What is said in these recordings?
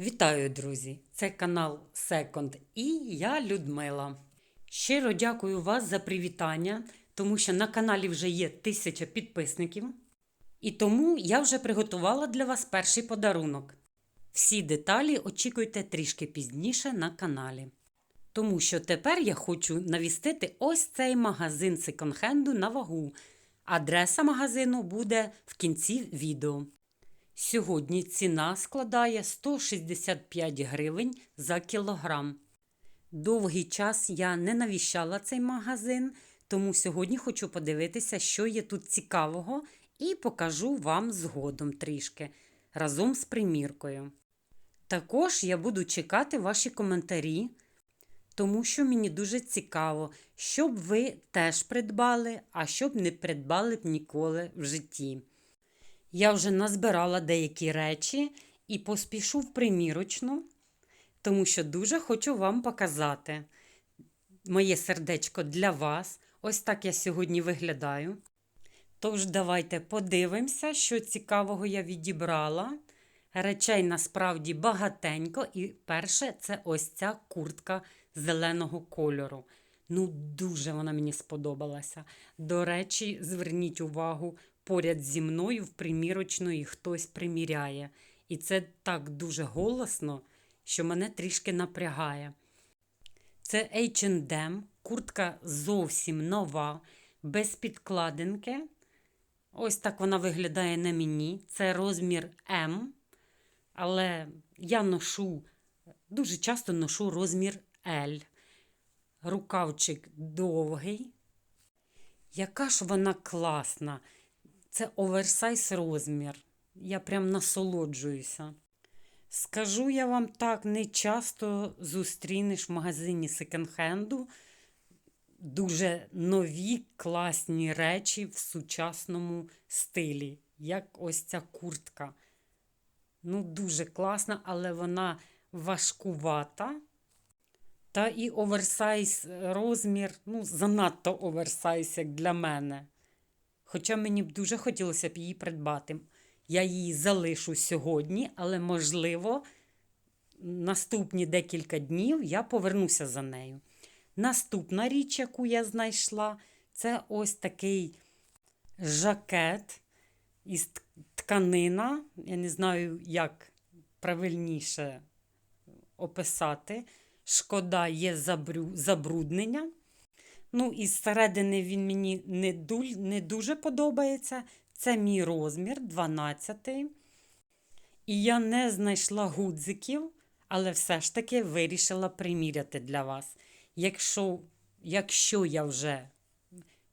Вітаю, друзі! Це канал Second і я Людмила. Щиро дякую вас за привітання, тому що на каналі вже є тисяча підписників. І тому я вже приготувала для вас перший подарунок. Всі деталі очікуйте трішки пізніше на каналі. Тому що тепер я хочу навістити ось цей магазин секонд-хенду на вагу. Адреса магазину буде в кінці відео. Сьогодні ціна складає 165 гривень за кілограм. Довгий час я не навіщала цей магазин, тому сьогодні хочу подивитися, що є тут цікавого, і покажу вам згодом трішки разом з приміркою. Також я буду чекати ваші коментарі, тому що мені дуже цікаво, щоб ви теж придбали, а щоб не придбали б ніколи в житті. Я вже назбирала деякі речі і поспішу в примірочну, тому що дуже хочу вам показати моє сердечко для вас. Ось так я сьогодні виглядаю. Тож, давайте подивимося, що цікавого я відібрала. Речей насправді багатенько, і перше це ось ця куртка зеленого кольору. Ну, дуже вона мені сподобалася. До речі, зверніть увагу, поряд зі мною в примірочної хтось приміряє. І це так дуже голосно, що мене трішки напрягає. Це H&M, куртка зовсім нова, без підкладинки. Ось так вона виглядає на мені. Це розмір М. Але я ношу, дуже часто ношу розмір L. Рукавчик довгий. Яка ж вона класна! Це оверсайз розмір. Я прям насолоджуюся. Скажу я вам так, не часто зустрінеш в магазині секонд-хенду дуже нові класні речі в сучасному стилі, як ось ця куртка. Ну, дуже класна, але вона важкувата. Та і оверсайз розмір, ну, занадто оверсайз, як для мене. Хоча мені б дуже хотілося б її придбати. Я її залишу сьогодні, але, можливо, наступні декілька днів я повернуся за нею. Наступна річ, яку я знайшла, це ось такий жакет із тканина. Я не знаю, як правильніше описати. Шкода, є забруднення. Ну, і зсередини він мені не, дуль, не дуже подобається. Це мій розмір 12. І я не знайшла гудзиків, але все ж таки вирішила приміряти для вас. Якщо, Якщо я вже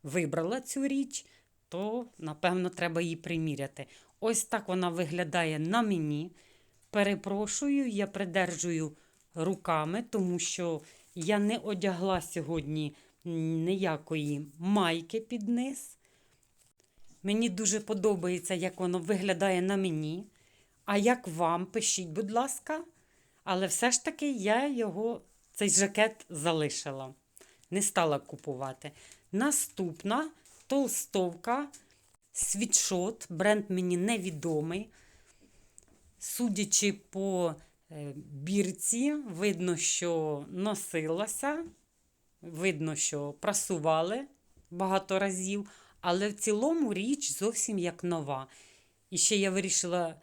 вибрала цю річ, то, напевно, треба її приміряти. Ось так вона виглядає на мені. Перепрошую, я придержую руками, тому що я не одягла сьогодні ніякої майки під низ. Мені дуже подобається, як воно виглядає на мені. А як вам, пишіть, будь ласка, але все ж таки я його, цей жакет залишила, не стала купувати. Наступна толстовка, світшот, бренд мені невідомий. Судячи по е, бірці, видно, що носилася. Видно, що прасували багато разів, але в цілому річ зовсім як нова. І ще я вирішила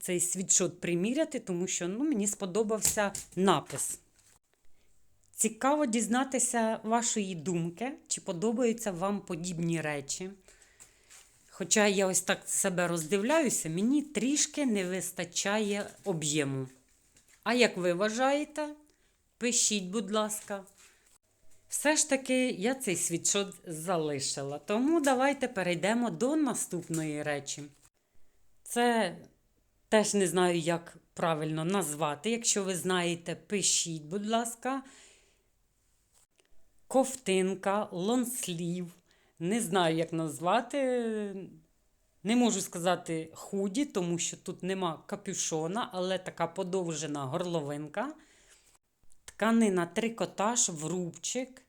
цей світшот приміряти, тому що ну, мені сподобався напис. Цікаво дізнатися вашої думки, чи подобаються вам подібні речі. Хоча я ось так себе роздивляюся, мені трішки не вистачає об'єму. А як ви вважаєте? Пишіть, будь ласка. Все ж таки я цей світшот залишила. Тому давайте перейдемо до наступної речі. Це теж не знаю, як правильно назвати. Якщо ви знаєте, пишіть, будь ласка. Ковтинка, лонслів. Не знаю, як назвати. Не можу сказати худі, тому що тут нема капюшона, але така подовжена горловинка. Тканина трикотаж в рубчик.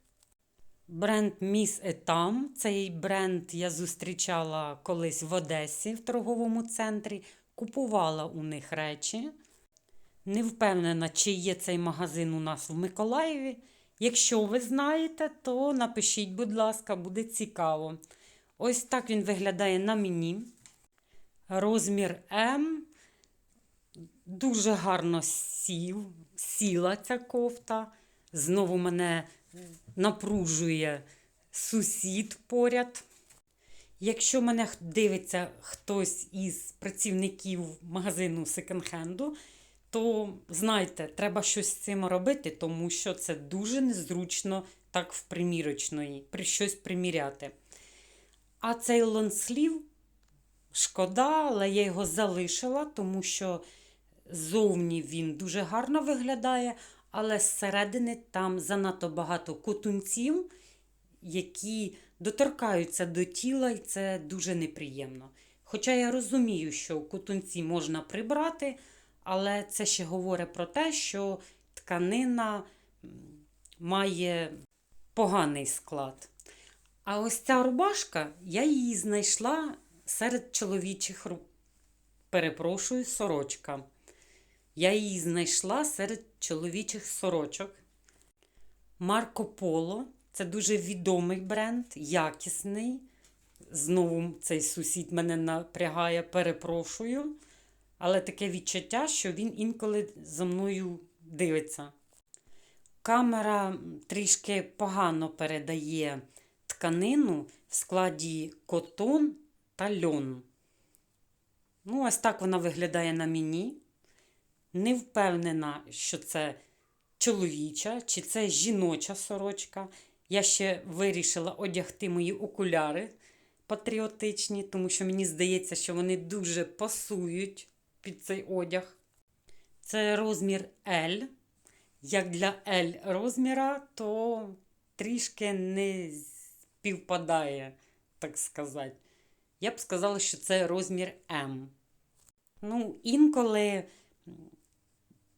Бренд Miss Etam. Цей бренд я зустрічала колись в Одесі в торговому центрі. Купувала у них речі. Не впевнена, чи є цей магазин у нас в Миколаєві. Якщо ви знаєте, то напишіть, будь ласка, буде цікаво. Ось так він виглядає на мені. Розмір М. Дуже гарно сів, сіла ця кофта. Знову мене напружує сусід поряд. Якщо мене дивиться хтось із працівників магазину секонд-хенду, то знайте, треба щось з цим робити, тому що це дуже незручно так в примірочної, при щось приміряти. А цей лонслів шкода, але я його залишила, тому що зовні він дуже гарно виглядає, але зсередини там занадто багато котунців, які доторкаються до тіла, і це дуже неприємно. Хоча я розумію, що котунці можна прибрати, але це ще говорить про те, що тканина має поганий склад. А ось ця рубашка, я її знайшла серед чоловічих перепрошую, сорочка. Я її знайшла серед чоловічих сорочок. Марко Поло це дуже відомий бренд, якісний. Знову цей сусід мене напрягає, перепрошую. Але таке відчуття, що він інколи за мною дивиться. Камера трішки погано передає тканину в складі котон та льон. Ну, ось так вона виглядає на мені. Не впевнена, що це чоловіча чи це жіноча сорочка. Я ще вирішила одягти мої окуляри патріотичні, тому що мені здається, що вони дуже пасують під цей одяг. Це розмір L. Як для L розміра, то трішки не співпадає, так сказати. Я б сказала, що це розмір М. Ну, інколи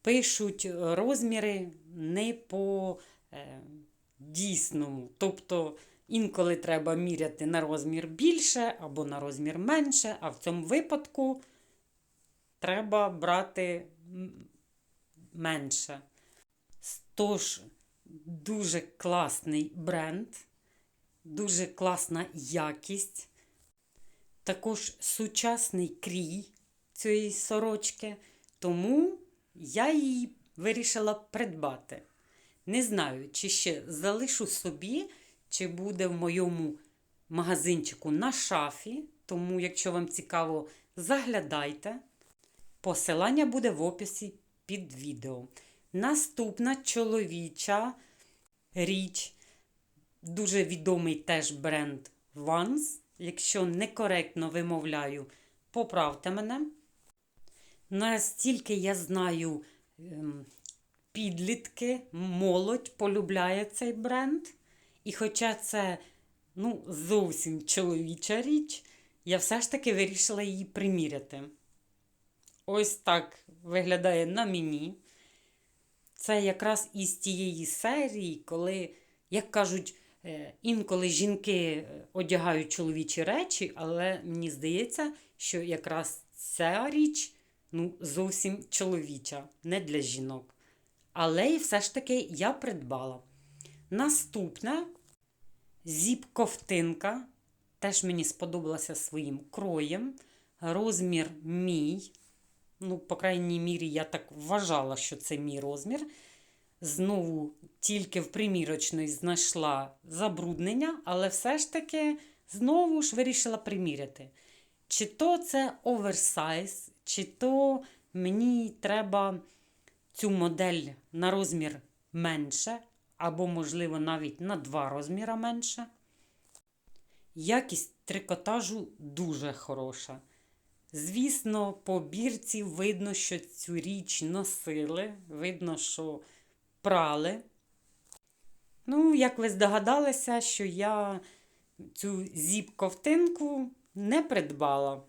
пишуть розміри не по е, дійсному. Тобто інколи треба міряти на розмір більше або на розмір менше, а в цьому випадку треба брати менше. Тож, дуже класний бренд, дуже класна якість. Також сучасний крій цієї сорочки, тому я її вирішила придбати. Не знаю, чи ще залишу собі, чи буде в моєму магазинчику на шафі. Тому, якщо вам цікаво, заглядайте. Посилання буде в описі під відео. Наступна чоловіча річ, дуже відомий теж бренд Vans. Якщо некоректно вимовляю, поправте мене. Настільки я знаю, ем, підлітки, молодь полюбляє цей бренд. І хоча це ну, зовсім чоловіча річ, я все ж таки вирішила її приміряти. Ось так виглядає на мені. Це якраз із тієї серії, коли, як кажуть, е, інколи жінки е, одягають чоловічі речі, але мені здається, що якраз ця річ ну, зовсім чоловіча, не для жінок. Але і все ж таки я придбала. Наступне зіп-ковтинка. Теж мені сподобалася своїм кроєм. Розмір мій. Ну, по крайній мірі, я так вважала, що це мій розмір. Знову тільки в примірочної знайшла забруднення, але все ж таки знову ж вирішила приміряти. Чи то це оверсайз, чи то мені треба цю модель на розмір менше, або, можливо, навіть на два розміри менше. Якість трикотажу дуже хороша. Звісно, по бірці видно, що цю річ носили, видно, що прали. Ну, як ви здогадалися, що я цю зіп-ковтинку не придбала.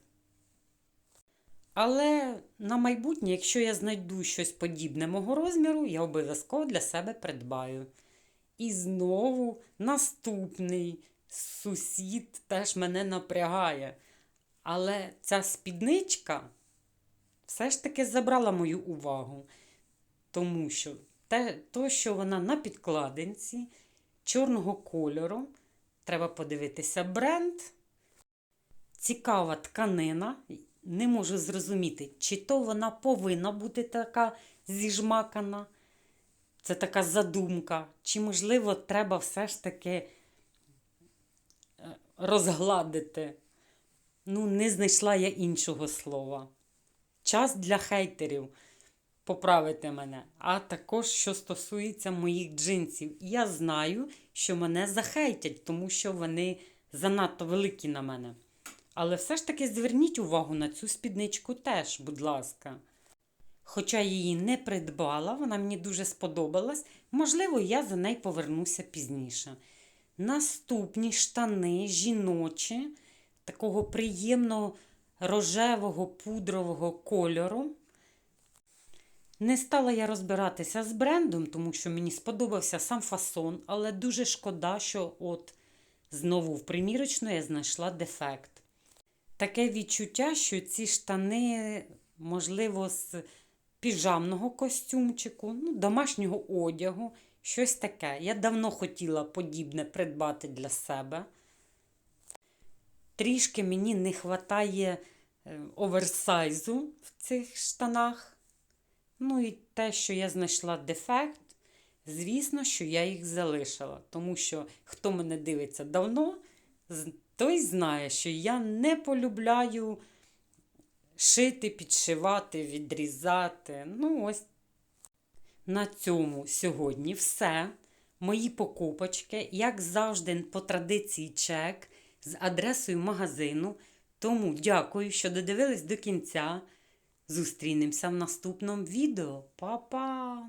Але на майбутнє, якщо я знайду щось подібне мого розміру, я обов'язково для себе придбаю. І знову наступний сусід теж мене напрягає. Але ця спідничка все ж таки забрала мою увагу. Тому що те, то, що вона на підкладинці чорного кольору, треба подивитися бренд. Цікава тканина. Не можу зрозуміти, чи то вона повинна бути така зіжмакана. Це така задумка. Чи, можливо, треба все ж таки е, розгладити. Ну, не знайшла я іншого слова. Час для хейтерів поправити мене. А також, що стосується моїх джинсів. Я знаю, що мене захейтять, тому що вони занадто великі на мене. Але все ж таки зверніть увагу на цю спідничку теж, будь ласка. Хоча її не придбала, вона мені дуже сподобалась. Можливо, я за нею повернуся пізніше. Наступні штани жіночі, такого приємного рожевого пудрового кольору. Не стала я розбиратися з брендом, тому що мені сподобався сам фасон, але дуже шкода, що от знову в примірочну я знайшла дефект. Таке відчуття, що ці штани, можливо, з піжамного костюмчику, ну, домашнього одягу, щось таке. Я давно хотіла подібне придбати для себе. Трішки мені не вистачає оверсайзу в цих штанах. Ну і те, що я знайшла дефект, звісно, що я їх залишила. Тому що хто мене дивиться давно, той знає, що я не полюбляю шити, підшивати, відрізати. Ну, ось на цьому сьогодні все. Мої покупочки, як завжди, по традиції чек з адресою магазину. Тому дякую, що додивились до кінця. Зустрінемося в наступному відео. Па-па!